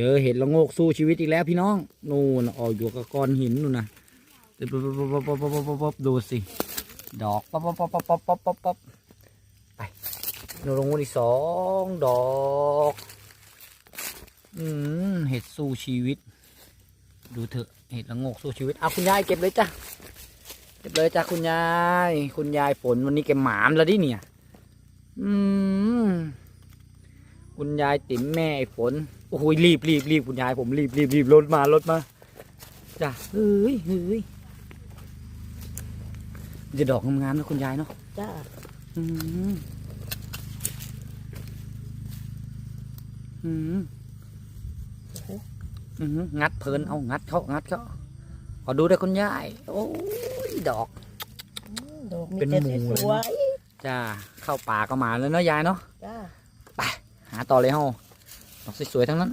เจอเห็ดละโงกสู้ชีวิตอีกแล้วพี่น้อง นู่นออกอยู่กับก้อนหินนู่นนะดูสิ ดอกป๊อปป๊อปป๊อปป๊อปป๊อปไปนูลงวันที่สองดอก อืมเห็ดสู้ชีวิต ดูเถอะเห็ดละโงกสู้ชีวิตเอาคุณยายเก็บเลยจ้ะ เก็บเลยจ้ะคุณยาย คุณยายฝนวันนี้เก็บหมามแล้วดิเนี่ย อืม ยายติ๋มแม่ไอ้ฝนโอ้โหรีบรีบรีบคุณยายผมรีบรีบรีบรถมารถมาจ้ะเฮ้ยเฮ้ยจะดอกงามๆนะคุณยายเนาะจ้าอืมอืมอืมงัดเพลินเอางัดเขางัดเขาขอดูได้คุณยายโอ้ยดอกดอกมีเป็นแต่หมู่สวยจ้าเข้าป่าก็มาแล้วเนาะยายเนาะๆจ้า หาต่อเลยเฮาดอกสวยๆทั้งนั้น